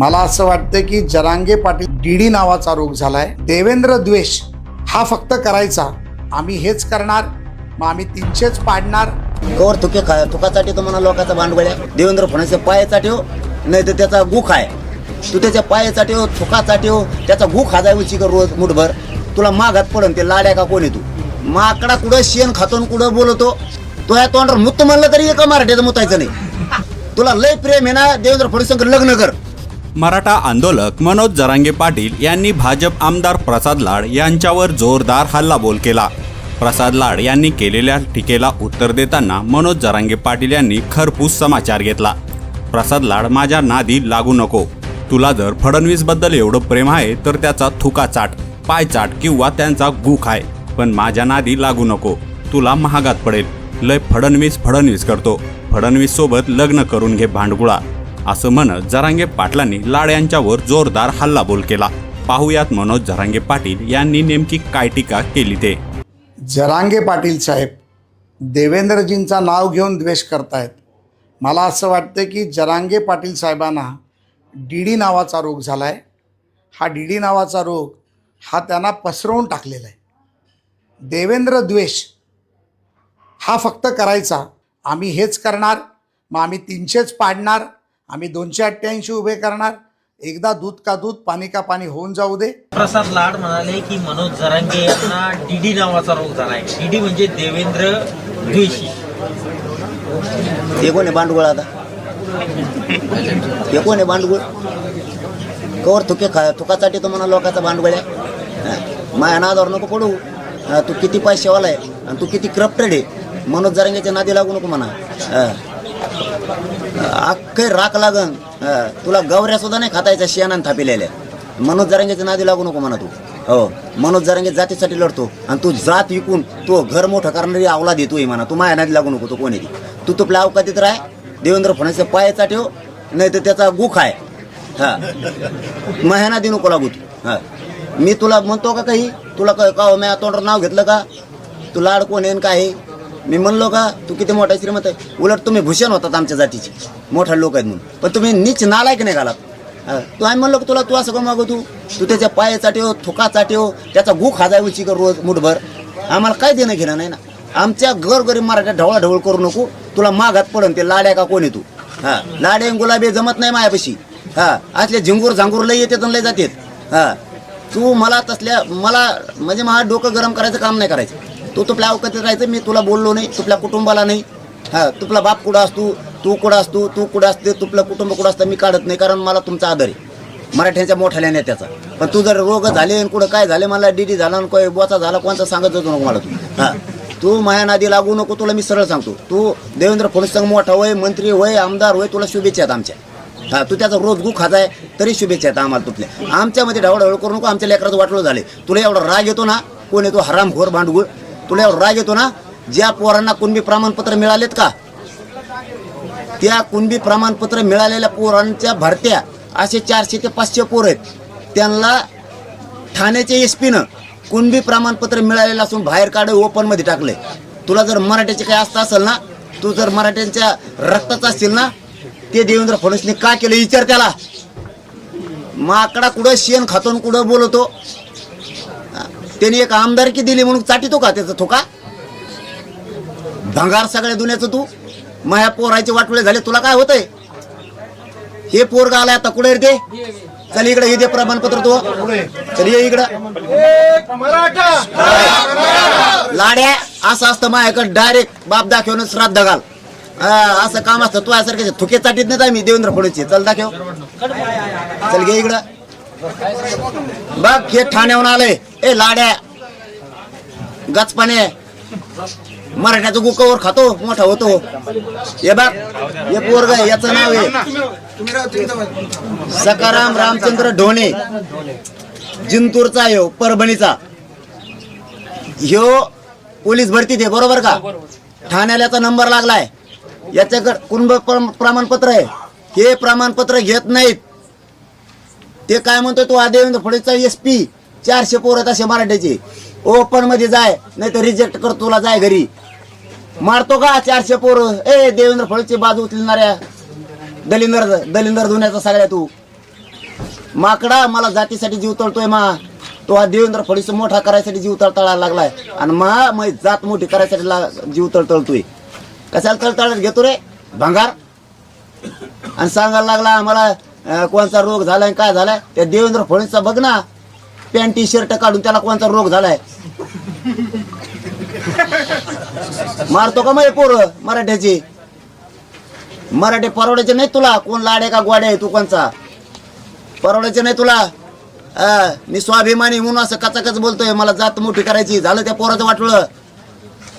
मला असं वाटतं की जरांगे पाटील डीडी नावाचा रोग झालाय. देवेंद्र द्वेष हा फक्त करायचा. आम्ही हेच करणार. मग आम्ही तीनशेच पाडणार. गोर तुके खा तुकासाठी तो म्हणा लोकांचा भांडवळ आहे. देवेंद्र फडणवीस पायाचा ठेव हो. नाही तर त्याचा गुख आहे. तू त्याच्या पायाचा ठेव हो, थुकाचा ठेव हो. त्याचा गुख खाजाय उची कर रोज मुठभर. तुला मागात पडन ते लाड्या का कोणी तू? माकडा कुठं शेण खातून कुठं बोलतो? तो या तोंडावर मुत्त म्हणलं तरी एका मराठीचं मुतायचं नाही. तुला लय प्रेम आहे ना देवेंद्र फडणवीस लग्न कर. मराठा आंदोलक मनोज जरांगे पाटील यांनी भाजप आमदार प्रसाद लाड यांच्यावर जोरदार हल्लाबोल केला. प्रसाद लाड यांनी केलेल्या टीकेला उत्तर देताना मनोज जरांगे पाटील यांनी खरपूस समाचार घेतला. प्रसाद लाड माझ्या नादी लागू नको. तुला जर फडणवीसबद्दल एवढं प्रेम आहे तर त्याचा थुका चाट पाय चाट किंवा त्यांचा गुख आहे. पण माझ्या नादी लागू नको. तुला महागात पडेल. लय फडणवीस फडणवीस करतो. फडणवीस सोबत लग्न करून घे भांडगुळा. असं म्हणत जरांगे पाटलांनी लाड यांच्यावर जोरदार हल्लाबोल केला. पाहुयात मनोज जरांगे पाटील यांनी नेमकी काय टीका केली ते. जरांगे पाटील साहेब देवेंद्रजींचा नाव घेऊन द्वेष करतायत. मला असं वाटतं की जरांगे पाटील साहेबांना डी डी नावाचा रोग झाला आहे हा डी नावाचा रोग हा त्यांना पसरवून टाकलेला आहे. देवेंद्र द्वेष हा फक्त करायचा. आम्ही हेच करणार मग आम्ही तीनशेच पाडणार आम्ही दोनशे अठ्ठ्याऐंशी उभे करणार. एकदा दूध का दूध पाणी का पाणी होऊन जाऊ दे. प्रसाद लाड म्हणाले की मनोज जरांगे यांना डीडी नावाचा रोग झालाय डीडी म्हणजे देवेंद्र द्वेषी हे कोण आहे भांडवळ आता? हे कोण आहे भांडवळ कवर तुके खा तुकासाठी तो म्हणा लोकांचा भांडवल आहे. माया नादावर नको पडू. तू किती पैसेवाला आहे आणि तू किती करप्टेड आहे. मनोज जरांगेच्या नादी लागू नको म्हणा. अख्खे राख लागन. हा. तुला गवऱ्या सुद्धा नाही खातायचा शियानान थापिलेल्या. मनोज जरांगेच्या नादी लागू नको म्हणा तू. हो. मनोज जरांगे जातीसाठी लढतो. आणि तू जात विकून तो घर मोठं करणारी आवला देतोय म्हणा. तू माया नादी लागू नको तू कोणी तू तुपल्या अवकातीत राह. देवेंद्र फडणवीस पायाचा ठेव. नाही तर त्याचा गुख आहे. हा. महिना देऊ नको लागू तू. हा. मी तुला म्हणतो का काही? तुला का मी तोंडावर नाव घेतलं का? तू लाड कोण काय मी म्हणलो का तू किती मोठा श्रीमंत आहे. उलट तुम्ही भूषण होतात आमच्या जातीचे. मोठा लोक आहेत म्हणून. पण तुम्ही नीच नालायक नाही घालात. तू आम्ही म्हणलो तुला तू असं का मागू तू? तू त्याच्या पायाचा ठेव हो, थुका ठेव हो, त्याचा गु खाजाय उची कर रोज मुठभर? आम्हाला काय देणं घेणं नाही ना. आमच्या घर गरीब ढवळाढवळ ढवळा ढवळ करू नको. तुला मागात पडन ते लाड्या का कोणी तू? हा लाडे गुलाबी जमत नाही मायापाशी. हा असले झिंगूर झांगूर लय येतात लय जातात. हा तू मला तसल्या मला म्हणजे मला डोकं गरम करायचं काम नाही करायचं. तू तुपल्या अवकातीत राहायचं मी तुला बोललो नाही तुपल्या कुटुंबाला नाही. हा तुपला बाप कुठं असतो तू कुठं असतो तू कुठं असते तुपलं कुटुंब कुठं असतं मी काढत नाही कारण मला तुमचा आदर आहे. मराठ्यांच्या मोठ्या नेत्याचा पण तू जर रोग झाले आणि कुठं काय झाले मला डीडी झाला आणि काय बोचा झाला कोणता सांगत होतो नको मला तू. हा. तू माया नादी लागू नको तुला मी सरळ सांगतो. तू देवेंद्र फडणवीस मोठा होय मंत्री होय आमदार होय तुला शुभेच्छा आहेत आमच्या. हा तू त्याचा रोज गु खाताय तरी शुभेच्छा आहेत आम्हाला तुटल्या आमच्यामध्ये ढवळढवळ करू नको आमच्या लेकराचं वाटलं झाले तुला एवढा राग येतो ना कोण येतो? हरामखोर भांडगुळ. तुला राग येतो ना? ज्या पोरांना कुणबी प्रमाणपत्र मिळालेत का? त्या कुणबी प्रमाणपत्र मिळालेल्या पोरांच्या भरत्या असे चारशे ते पाचशे पोर आहेत. त्यांना ठाण्याच्या एस पीनं कुणबी प्रमाणपत्र मिळालेलं असून बाहेर काढ ओपनमध्ये टाकले तुला जर मराठ्याचे काही असतं असेल ना तू जर मराठ्यांच्या रक्ताचा असतील ना ते देवेंद्र फडणवीसने का केलं? विचार त्याला. माकडा कुठं शेण खातो कुठं बोलतो? त्यांनी एक आमदारकी दिली म्हणून चाटितो का त्याचा थोका? भंगार सगळ्या दुनियाचं तू. माया पोरायचे वाटवळे झाले तुला काय होतंय? हे पोरगा आलाय आता कुठे रे ते? चल इकडे हे दे प्रमाणपत्र तू. चल ये इकडं. लाड्या असं असतं माझ्याकडे डायरेक्ट बाप दाखवून श्राद्ध घाल. हा, असं काम असतं तू यासारखे थुके चाटीत नाही आम्ही देवेंद्र फडणवीसचे. चल दाखव. चल घे इकडं. बघ हे ठाण्याहून आलंय. ए लाड्या. गचपाने मराठ्याचं गुकावर खातो मोठा होतो. हे बाप हे पोरग याचं नाव आहे. सकाराम रामचंद्र ढोणे. जिंतूरचा यो हो, परभणीचा. ह्यो पोलीस भरती दे बरोबर का? ठाण्याला नंबर लागलाय. याच्याकडे कुणब प्रमाणपत्र आहे? हे प्रमाणपत्र घेत नाहीत. ते काय म्हणतो तो आदेवेंद्र फडेचा एस पी चारशे पोर तसे असे मराठ्याचे ओपनमध्ये जाय नाही तर रिजेक्ट कर तुला जाय घरी. मारतो का चारशे पोर? ए देवेंद्र फळचे बाजू उचलणाऱ्या. दलिंदर दलिंदर धुण्याचा सगळ्या तू. माकडा मला जातीसाठी जीव तळतोय मा. तो हा देवेंद्र फडणवीस मोठा करायसाठी जीव तळतळायला लागलाय. आणि मा मै जात मोठी करायसाठी ला जीव तळतळतोय कशाला तळतळत घेतो रे? भंगार. आणि सांगायला लागला आम्हाला कोणचा रोग झालाय काय झालाय? त्या देवेंद्र फडणवीसचा बघ ना. पॅन्ट टी शर्ट काढून त्याला कोणता रोग झालाय? मारतो का मग पोर मराठ्याची? मराठी परवडायचे नाही तुला? कोण लाडे का गोडे आहे तू कोणचा? परवडायचे नाही तुला? मी स्वाभिमानी म्हणून असं कचाकच बोलतोय. मला जात मोठी करायची. झालं त्या पोराचं वाटलं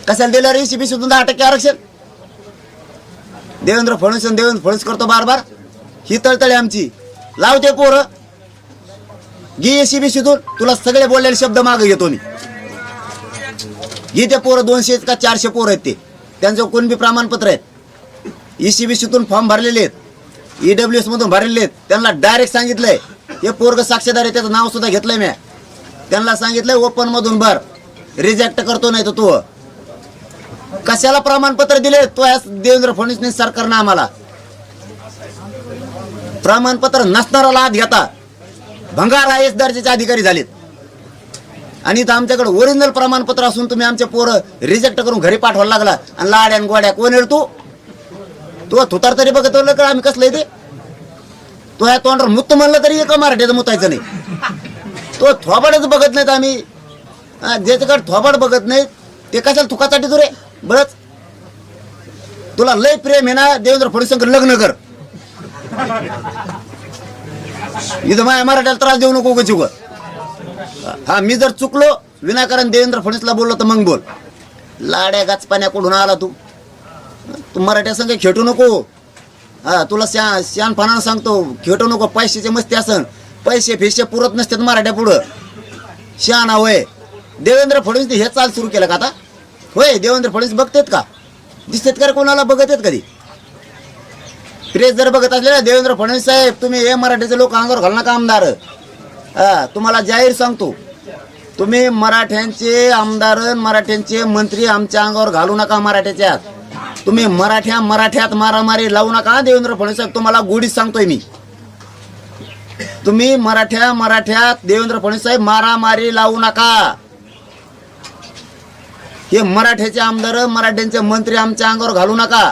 कशाला दिलं रे सीबी सुद्धा दहा टक्के आरक्षण? देवेंद्र फडणवीस देवेंद्र फडणवीस करतो बार बार ही तळतळी आमची. लावते पोरं. घे एसीबी शिदून तुला सगळे बोललेले शब्द मागे घेतो मी. घे ते पोरं दोनशे का चारशे पोरं आहेत ते. त्यांचं कोण बी प्रमाणपत्र आहेत? ईसीबी सीतून फॉर्म भरलेले आहेत. ईडब्ल्यू एस मधून भरलेले आहेत. त्यांना डायरेक्ट सांगितलंय. हे पोरग साक्षीदार आहे त्याचं नाव सुद्धा घेतलंय मी त्यांना सांगितलंय ओपन मधून भर. रिजेक्ट करतो नाही तर तू. कशाला प्रमाणपत्र दिले? तो या देवेंद्र फडणवीस सरकारनं आम्हाला. प्रमाणपत्र नसणारा लाभ घेता. भंगार आय एस दर्जाचे अधिकारी झालेत. आणि इथं आमच्याकडे ओरिजिनल प्रमाणपत्र असून तुम्ही आमच्या पोरं रिजेक्ट करून घरी पाठवायला लागला. आणि लाड्या आणि गोड्या कोण येतो रे तू थुतार तरी बघत का? आम्ही कसलं येते ते? तो या तोंडावर मुत्त म्हणलं तरी एका मराठीचं मुतायचं नाही. तो थोबाडच बघत नाहीत आम्ही. ज्याच्याकडे थोबाड बघत नाही ते कशाला थुकासाठी तू रे बरंच. तुला लय प्रेम आहे ना देवेंद्र फडणवीसांकडे लग्न कर. इथं माझ्या मराठ्याला त्रास देऊ नको उगाच उगं. हा मी जर चुकलो विनाकारण देवेंद्र फडणवीसला बोललो तर मग बोल. लाड्या गाचपाण्या कुठून आला तू. तू मराठ्या संघ खेटू नको. हा तुला श्या श्यानपणानं सांगतो खेटू नको पैशाचे मस्ती असन. पैसे फिशे पुरत नसतात मराठ्या पुढं. शहाणा होय. देवेंद्र फडणवीस हे चाल सुरू केलं का आता? होय देवेंद्र फडणवीस बघतेत का? दिसतात का रे कोणाला? बघत आहेत कधी? प्रेस जर बघत असले ना देवेंद्र फडणवीस साहेब तुम्ही हे मराठीचे लोक अंगावर घालू नका आमदार हा तुम्हाला जाहीर सांगतो. तुम्ही मराठ्यांचे आमदार मराठ्यांचे मंत्री आमच्या अंगावर घालू नका मराठ्याच्यात तुम्ही मराठ्या मराठ्यात मारामारी लावू नका देवेंद्र फडणवीस साहेब तुम्हाला गोडीच सांगतोय मी. तुम्ही मराठ्या मराठ्यात देवेंद्र फडणवीस साहेब मारामारी लावू नका. हे मराठ्याचे आमदार मराठ्यांचे मंत्री आमच्या अंगावर घालू नका.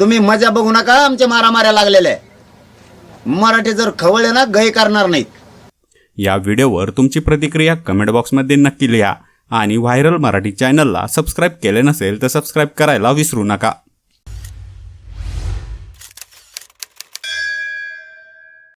तुम्ही मजा बघू नका आमच्या मारामाऱ्या लागलेल्या आहे. मराठी जर खवळले ना गय करणार नाहीत. या व्हिडिओवर तुमची प्रतिक्रिया कमेंट बॉक्समध्ये नक्की लिहा आणि व्हायरल मराठी चॅनलला सबस्क्राईब केले नसेल तर सबस्क्राईब करायला विसरू नका.